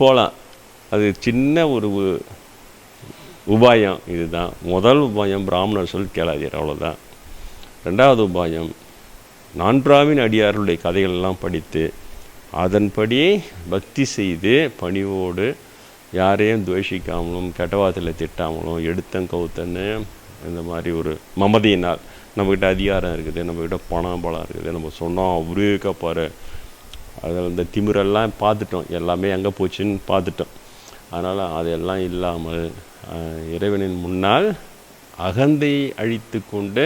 போகலாம் அது சின்ன ஒரு உபாயம் இதுதான். முதல் உபாயம் பிராமணர் சொல் கேளாதீர் அவ்வளோதான் ரெண்டாவது உபாயம் நான் பிராமின் கதைகள் எல்லாம் படித்து அதன்படி பக்தி செய்து பணிவோடு யாரையும் துவேஷிக்காமலும் கெட்டவாத்தில் திட்டாமலும் எடுத்தன் கவுத்தன்னு இந்த மாதிரி ஒரு மமதியினால் நம்மக்கிட்ட அதிகாரம் இருக்குது நம்மக்கிட்ட பணம் பலம் இருக்குது நம்ம சொன்னோம் அவரே கேட்பாரு அதில் இந்த திமிரெல்லாம் பார்த்துட்டோம். எல்லாமே எங்கே போச்சுன்னு பார்த்துட்டோம். அதனால் அதெல்லாம் இல்லாமல் இறைவனின் முன்னால் அகந்தை அழித்து கொண்டு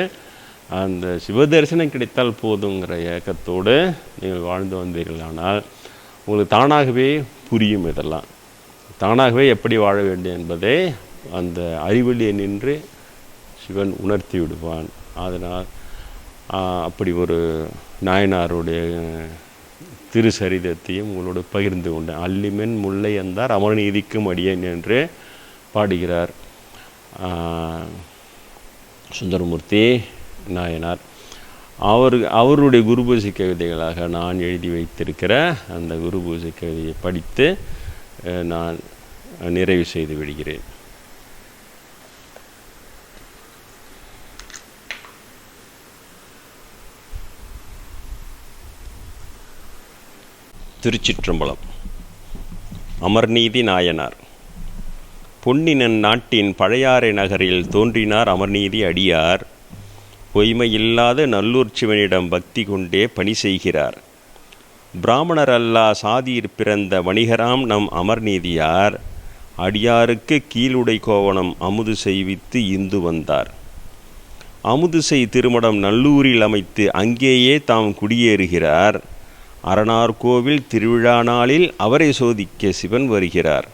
அந்த சிவதரிசனம் கிடைத்தால் போதுங்கிற ஏக்கத்தோடு நீங்கள் வாழ்ந்து வந்தீர்களானால் உங்களுக்கு தானாகவே புரியும் இதெல்லாம். தானாகவே எப்படி வாழ வேண்டும் என்பதை அந்த அறிவழியை நின்று சிவன் உணர்த்தி விடுவான். அதனால் அப்படி ஒரு நாயனாருடைய திருசரிதத்தையும் உங்களோடு பகிர்ந்து கொண்டேன். அல்லிமென் முல்லை என்றார் அமரநீதிக்கும் அடியேன் என்று பாடுகிறார். சுந்தரமூர்த்தி நாயனார் அவர் அவருடைய குருபூஜை கவிதைகளாக நான் எழுதி வைத்திருக்கிற அந்த குருபூஜை கவிதையை படித்து நான் நிறைவு செய்து விடுகிறேன். திருச்சிற்றம்பலம். அமர்நீதி நாயனார். பொன்னினன் நாட்டின் பழையாறை நகரில் தோன்றினார் அமர்நீதி அடியார். பொய்மையில்லாத நல்லூர் சிவனிடம் பக்தி கொண்டே பணி செய்கிறார். பிராமணர் அல்லா சாதியிற் பிறந்த வணிகராம் நம் அமர்நீதியார். அடியாருக்கு கீழுடை கோவணம் அமுது செய்வித்து இந்து வந்தார். அமுதுசை திருமடம் நல்லூரில் அமைத்து அங்கேயே தாம் குடியேறுகிறார். அரணார்கோவில் திருவிழா நாளில் அவரை சோதிக்க சிவன் வருகிறார்.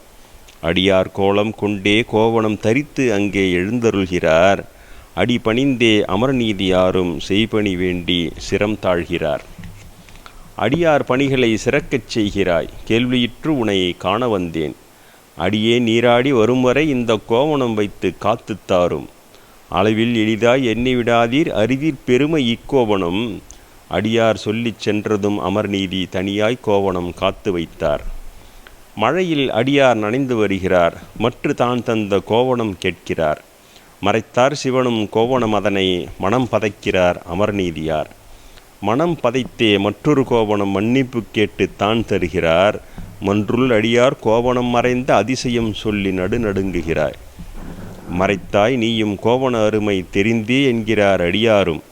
அடியார் கோலம் கொண்டே கோவணம் தரித்து அங்கே எழுந்தருள்கிறார். அடி பணிந்தே அமரநீதியாரும் செய்பணி வேண்டி சிரம் தாழ்கிறார். அடியார் பணிகளை சிறக்கச் செய்கிறாய் கேள்வியிற்று உன்னை காண வந்தேன். அடியே நீராடி வரும் வரை இந்த கோவணம் வைத்து காத்து தாரும். அளவில் எளிதாய் எண்ணி விடாதீர் அரிதிற் பெருமை இக்கோவணம். அடியார் சொல்லிச் சென்றதும் அமர்நீதி தனியாய் கோவணம் காத்து வைத்தார். மழையில் அடியார் நனைந்து வருகிறார். மற்று தான் தந்த கோவணம் கேட்கிறார். மறைத்தார் சிவனும் கோவணம் அதனை மனம் பதைக்கிறார் அமர்நீதியார் மனம் பதைத்தே மற்றொரு கோவணம் மன்னிப்பு கேட்டு தான் தருகிறார். மன்றுள் அடியார் கோவணம் மறைந்த அதிசயம் சொல்லி நடுநடுங்குகிறாய் மறைத்தாய் நீயும் கோவண அருமை தெரிந்தே என்கிறார் அடியாரும்.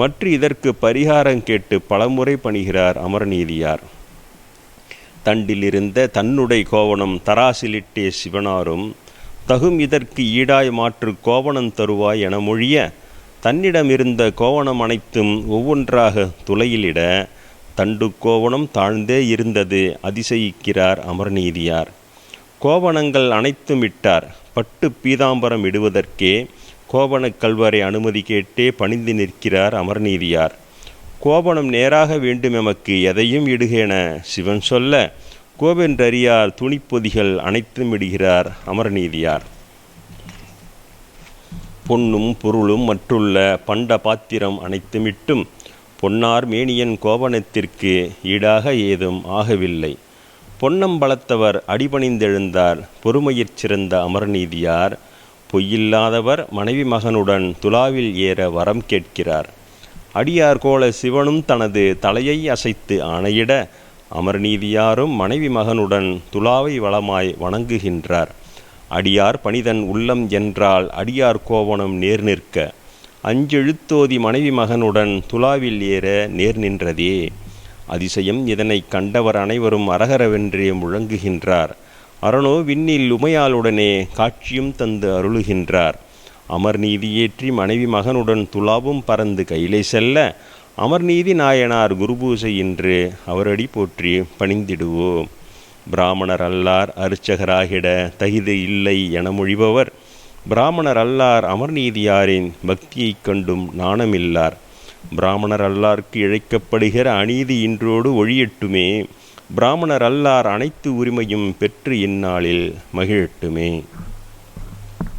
மற்ற இதற்கு பரிகாரம் கேட்டு பலமுறை பணிகிறார் அமரநீதியார். தண்டிலிருந்த தன்னுடை கோவணம் தராசிலிட்டே சிவனாரும் தகும் இதற்கு ஈடாய் மாற்று கோவணம் தருவாய் என மொழிய தன்னிடமிருந்த கோவணம் அனைத்தும் ஒவ்வொன்றாக துளையிலிட தண்டு கோவணம் தாழ்ந்தே இருந்தது அதிசயிக்கிறார் அமர்நீதியார். கோவணங்கள் அனைத்தும் இட்டார். பட்டு பீதாம்பரம் இடுவதற்கே கோபணக் கல்வரை அனுமதி கேட்டே பணிந்து நிற்கிறார் அமர்நீதியார். கோபணம் நேராக வேண்டும் எமக்கு எதையும் இடுகேன? சிவன் சொல்ல கோவென்றறியார் துணிப்பொதிகள் அனைத்தும் இடுகிறார் அமரநீதியார். பொன்னும் பொருளும் மற்றுள்ள பண்ட பாத்திரம் அனைத்துமிட்டும் பொன்னார் மேனியன் கோபணத்திற்கு ஈடாக ஏதும் ஆகவில்லை. பொன்னம்பலத்தவர் அடிபணிந்தெழுந்தார். பொறுமையிற் சிறந்த அமர்நீதியார். பொய்யில்லாதவர் மனைவி மகனுடன் துலாவில் ஏற வரம் கேட்கிறார். அடியார் கோல சிவனும் தனது தலையை அசைத்து ஆணையிட அமர்நீதியாரும் மனைவி மகனுடன் துலாவை வளமாய் வணங்குகின்றார். அடியார் பணிதன் உள்ளம் என்றால் அடியார் கோவணம் நேர் நிற்க அஞ்செழுத்தோதி மனைவி மகனுடன் துலாவில் ஏற நேர் நின்றதே. அதிசயம் இதனைக் கண்டவர் அனைவரும் அரகரவென்றே முழங்குகின்றார். அரணோ விண்ணில் உமையாளுடனே காட்சியும் தந்து அருளுகின்றார். அமர்நீதி ஏற்றி மனைவி மகனுடன் துலாவும் பறந்து கையிலே செல்ல அமர்நீதி நாயனார் குருபூசை என்று அவரடி போற்றி பணிந்திடுவோம். பிராமணர் அல்லார் அர்ச்சகராகிட தகிது இல்லை என மொழிபவர் பிராமணர் அல்லார் அமர்நீதியாரின் பக்தியைக் கண்டும் நாணமில்லார் பிராமணர் அல்லார்க்கு இழைக்கப்படுகிற அநீதி இன்றோடு ஒழியட்டுமே. பிராமணர் அல்லார் அனைத்து உரிமையும் பெற்று இந்நாளில் மகிழட்டுமே.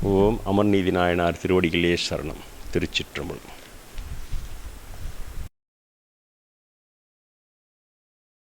ஓம் அமர்நீதி நாயனார் திருவடிகளே சரணம். திருச்சிற்றம்பலம்.